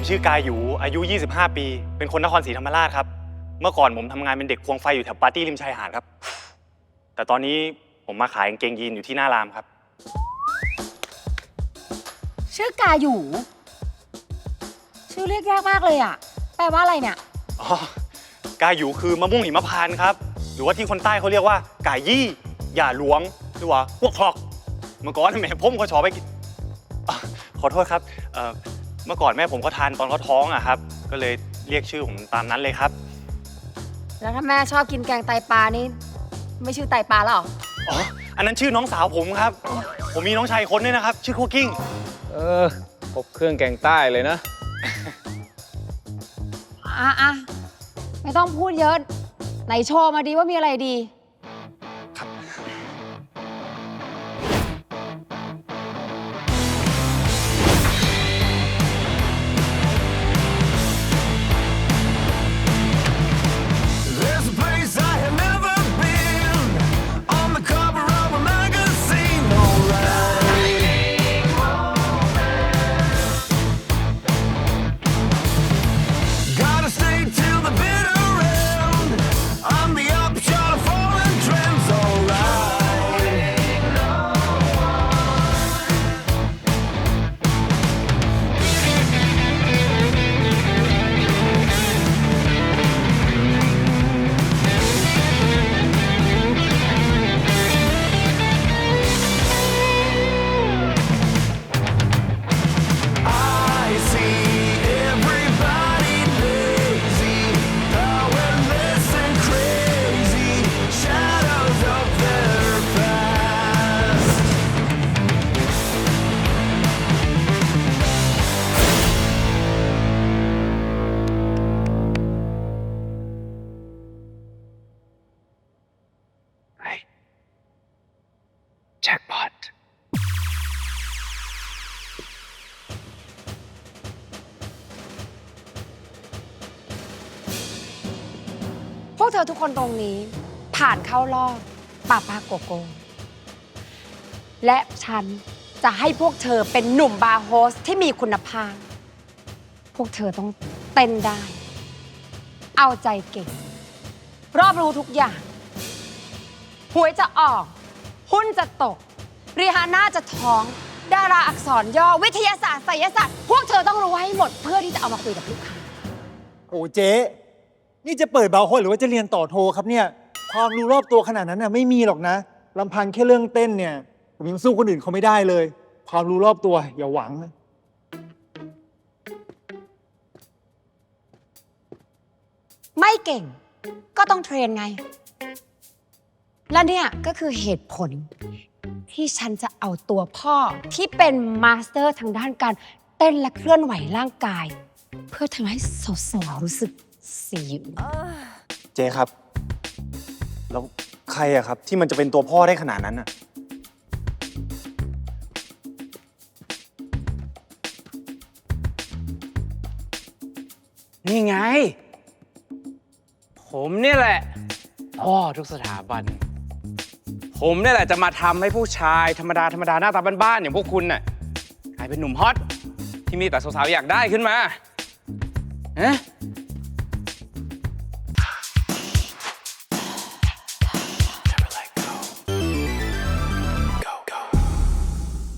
ผมชื่อกายหยูอายุ 25 ปี เป็นคนนครศรีธรรมราชครับ เมื่อก่อนผมทำงานเป็นเด็กควงไฟอยู่แถวปาร์ตี้ริมชายหาดครับ แต่ตอนนี้ผมมาขายกางเกงยีนอยู่ที่หน้ารามครับ ชื่อกาอยู่ ชื่อเรียกยากมากเลยอะแปลว่าอะไรเนี่ย อ๋อกายหยูคือมะม่วงหิมพานต์ครับ หรือว่าที่คนใต้เขาเรียกว่ากายยี่ อย่าหลวง หรือว่าพวกคลอก เมื่อก่อนแม่ผมก็ชอบไปกินอะขอโทษครับเอ่อเมื่อก่อนแม่ผมก็ทานตอนเขาท้องอะครับ ก็เลยเรียกชื่อผมตามนั้นเลยครับ แล้วถ้าแม่ชอบกินแกงไตปลานี่ไม่ชื่อไตปลาแล้วเหรออ๋อ อันนั้นชื่อน้องสาวผมครับ ผมมีน้องชายคนด้วยนะครับ ชื่อคุกกิ้ง เออครบเครื่องแกงใต้เลยนะ อะอะไม่ต้องพูดเยอะ ไหนโชว์มาดีว่ามีอะไรดี เธอทุกคนตรงนี้ ผ่านเข้ารอบป่าปาโกโก และฉันจะให้พวกเธอเป็นหนุ่มบาร์โฮสที่มีคุณภาพ พวกเธอต้องเต้นได้ เอาใจเก่ง รอบรู้ทุกอย่างหวยจะออก หุ้นจะตก รีฮาน่าจะท้อง ดาราอักษรย่อ วิทยาศาสตร์ไสยศาสตร์ พวกเธอต้องรู้ให้หมดเพื่อที่จะเอามาคุยกับลูกค้า โอ้เจ๊ นี่จะเปิดเบาโฮสหรือว่าจะเรียนต่อโทครับเนี่ย ความรู้รอบตัวขนาดนั้นน่ะไม่มีหรอกนะลำพังแค่เรื่องเต้นเนี่ย ผมยังสู้คนอื่นเขาไม่ได้เลย ความรู้รอบตัวอย่าหวังนะไม่เก่งก็ต้องเทรนไง และเนี่ยก็คือเหตุผล ที่ฉันจะเอาตัวพ่อที่เป็นมาสเตอร์ทางด้านการเต้นและเคลื่อนไหวร่างกาย เพื่อทำให้สาวๆรู้สึก สีเจครับ แล้วใครอะครับ ที่มันจะเป็นตัวพ่อได้ขนาดนั้นอะนี่ไง ผมเนี่ยแหละ พ่อทุกสถาบัน ผมเนี่ยแหละจะมาทำให้ผู้ชายธรรมดาธรรมดาหน้าตาบ้านๆอย่างพวกคุณน่ะกลายเป็นหนุ่มฮอตที่มีแต่สาวๆอยากได้ขึ้นมาฮะ